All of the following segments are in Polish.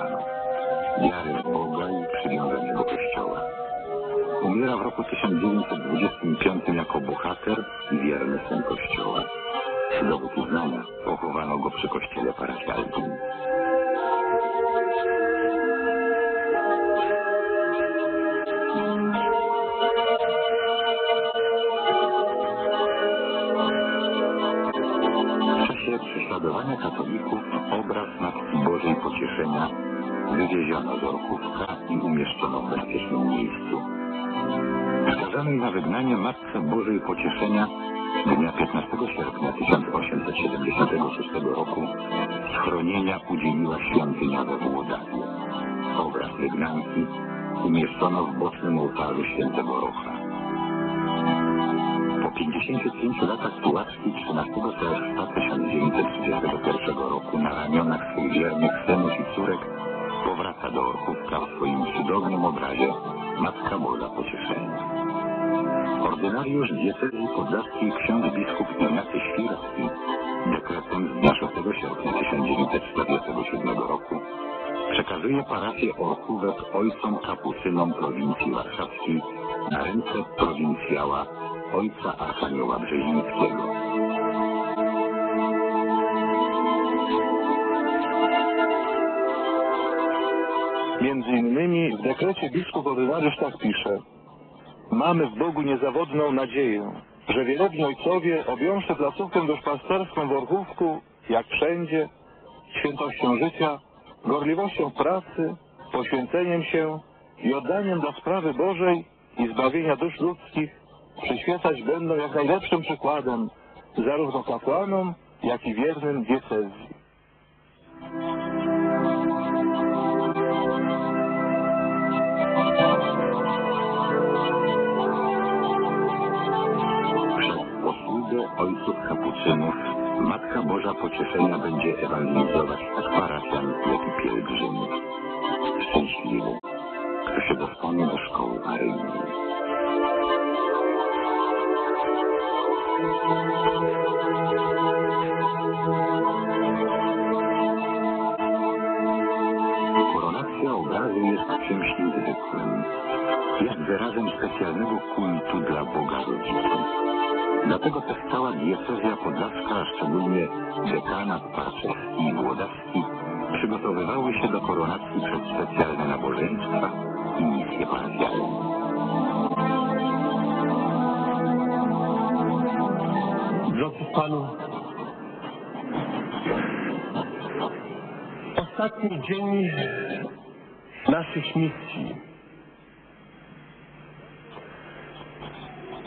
Watykanu. Wiary w Boga i przywiązania do Kościoła. Umiera w roku 1925 jako bohater i wierny syn Kościoła. Dowód uznania pochowano go przy kościele parafialnym. W czasie prześladowania katolików obraz Matki Bożej Pocieszenia wywieziono z Orchówka i umieszczono w bezpiecznym miejscu. Skazanej na wygnanie Matce Bożej Pocieszenia dnia 15 sierpnia 1876 roku schronienia udzieliła świątynia we Włodawie. Obraz wygnanki umieszczono w bocznym ołtarzu świętego Rocha. Po 55 latach Puławski 13 czerwca 1931 roku na ramionach swych wiernych synów i córek powraca do Orchówka w swoim cudownym obrazie Matka Boża Pocieszenia. Ordynariusz diecezji podlaskiej ksiądz biskup Ignacy Świrski dekretem z dnia 6 sierpnia 1947 roku przekazuje parafię Orchówek ojcom kapucynom prowincji warszawskiej na ręce prowincjała ojca Archanioła Brzezińskiego. Między innymi w dekrecie biskup ordynariusz tak pisze. Mamy w Bogu niezawodną nadzieję, że wielebni ojcowie, objąwszy placówkę duszpasterską w Orchówku, jak wszędzie, świętością życia, gorliwością pracy, poświęceniem się i oddaniem dla sprawy Bożej i zbawienia dusz ludzkich, przyświecać będą jak najlepszym przykładem zarówno kapłanom, jak i wiernym diecezji. Posługę ojców kapucynów Matka Boża Pocieszenia będzie ewangelizować tak parafian, jak i pielgrzymów. Szczęśliwy, kto się dostanie do szkoły maryjnej. Koronacja obrazu jest czymś niezwykłym. Jest wyrazem specjalnego kultu dla Boga rodzicy. Dlatego też cała diecezja podlaska, a szczególnie dekanat parczewski i włodawski przygotowywały się do koronacji przez specjalne nabożeństwa i misje parafialne. Drodzy Panu, ostatni dzień naszych misji.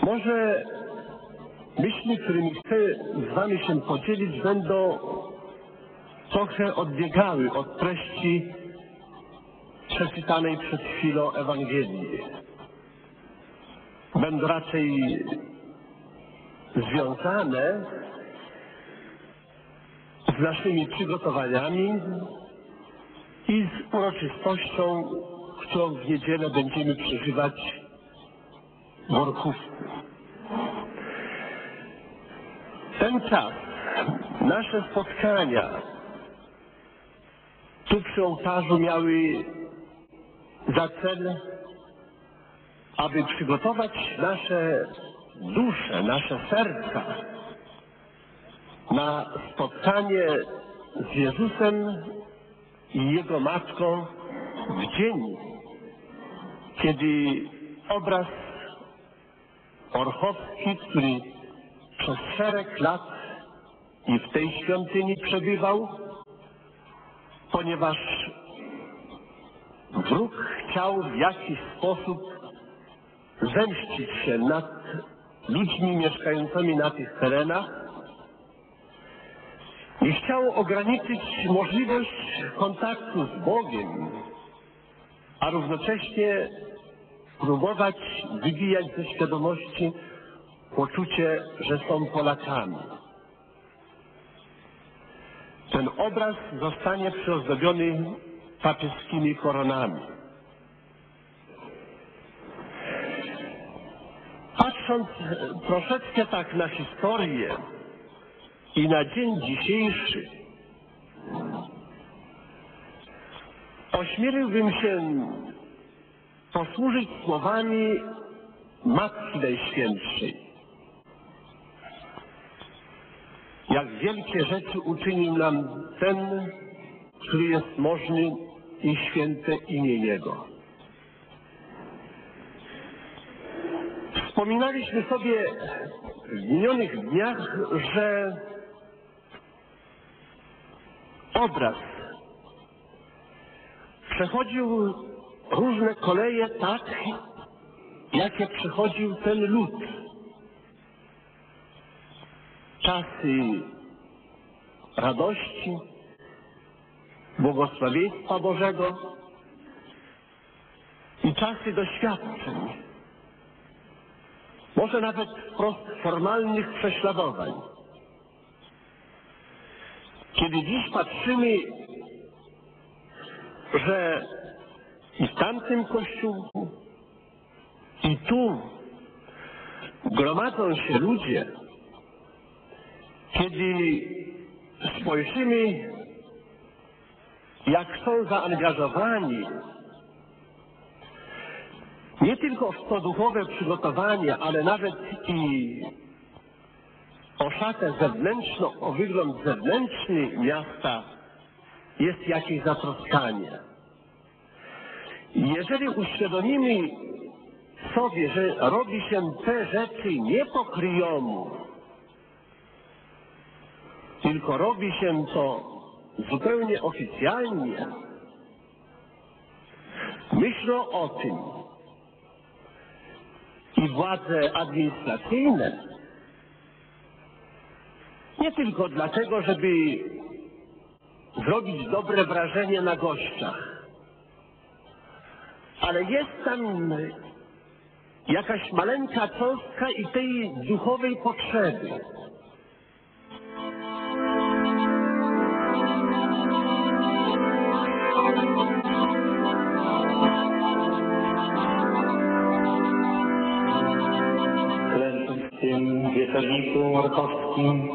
Może myśli, którymi chcę z Wami się podzielić, będą trochę odbiegały od treści przeczytanej przed chwilą Ewangelii. Będą raczej związane z naszymi przygotowaniami i z uroczystością, którą w niedzielę będziemy przeżywać w Orchówku. Ten czas, nasze spotkania tu przy ołtarzu miały za cel, aby przygotować nasze dusze, nasze serca na spotkanie z Jezusem i Jego Matką w dzień, kiedy obraz Orchowski, który przez szereg lat i w tej świątyni przebywał, ponieważ wróg chciał w jakiś sposób zemścić się nad ludźmi mieszkającymi na tych terenach i chciał ograniczyć możliwość kontaktu z Bogiem, a równocześnie próbować wybijać ze świadomości poczucie, że są Polakami. Ten obraz zostanie przyozdobiony papieskimi koronami. Patrząc troszeczkę tak na historię i na dzień dzisiejszy, ośmieliłbym się posłużyć słowami Matki Najświętszej. Jak wielkie rzeczy uczynił nam ten, który jest możny i święte imię Jego. Wspominaliśmy sobie w minionych dniach, że obraz przechodził różne koleje tak, jakie przechodził ten lud. Czasy radości, błogosławieństwa Bożego i czasy doświadczeń, może nawet formalnych prześladowań. Kiedy dziś patrzymy, że i w tamtym kościółku, i tu gromadzą się ludzie, kiedy spojrzymy, jak są zaangażowani nie tylko w to duchowe przygotowanie, ale nawet i o szatę zewnętrzną, o wygląd zewnętrzny miasta jest jakieś zatroskanie. Jeżeli uświadomimy sobie, że robi się te rzeczy nie po kryjomu, tylko robi się to zupełnie oficjalnie, myślą o tym i władze administracyjne, nie tylko dlatego, żeby zrobić dobre wrażenie na gościach, ale jest tam jakaś maleńka cząstka i tej duchowej potrzeby. Klęczącym wieselniku Markowskim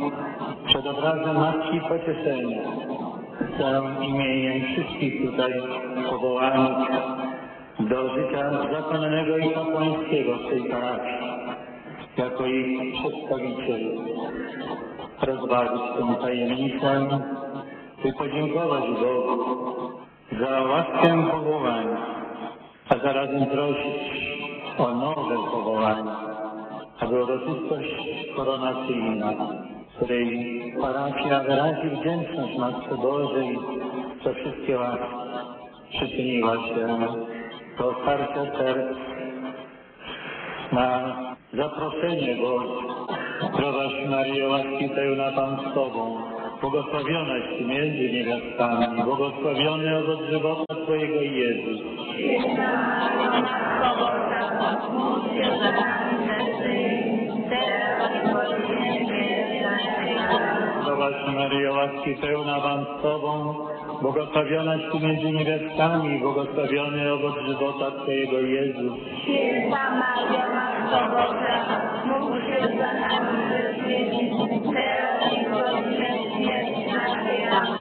przed obrazem Matki Pocieszenia chcę imieniem wszystkich tutaj powołanych do życia zakonnego i kapłańskiego w tej parafii, jako ich przedstawiciel, rozważyć tę tajemnicę i podziękować Bogu za łaskę powołania, a zarazem prosić o nowe powołanie, aby uroczystość koronacyjna, której parafia wyrazi wdzięczność Matce Bożej za wszystkie łaski, przyczyniła się do otwarcia serc na zaproszenie Boże. Zdrowaś Maryjo, łaski pełna Pan z Tobą, błogosławionaś między niewiastami, błogosławiony owoc żywota Twojego Jezus. Zdrowaś Maryjo, łaski pełna Pan z Tobą, błogosławionaś Ty między niewiastami, błogosławiony owoc żywota Twojego Jezus. Święta Maria, Matko Boża, módl się za nami teraz i w godzinę śmierci naszej.